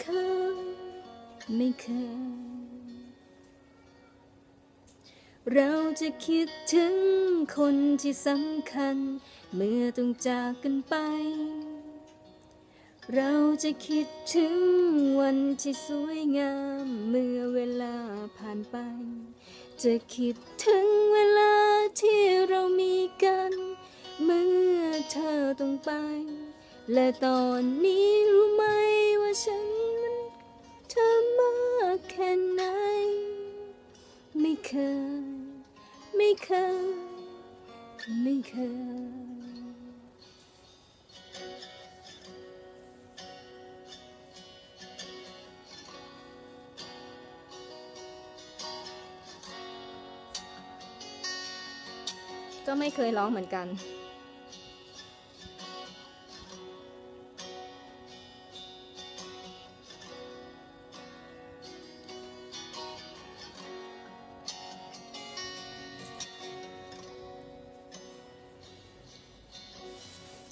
เคย ไม่เคย เราจะคิดถึงคนที่สำคัญ เมื่อต้องจากกันไป เราจะคิดถึงวันที่สวยงาม เมื่อเวลาผ่านไป จะคิดถึงเวลาที่เรามีกัน เมื่อเธอต้องไป และตอนนี้รู้ไหมว่าฉัน เคย ไม่เคย ไม่เคย ก็ไม่เคยร้องเหมือนกัน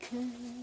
ไ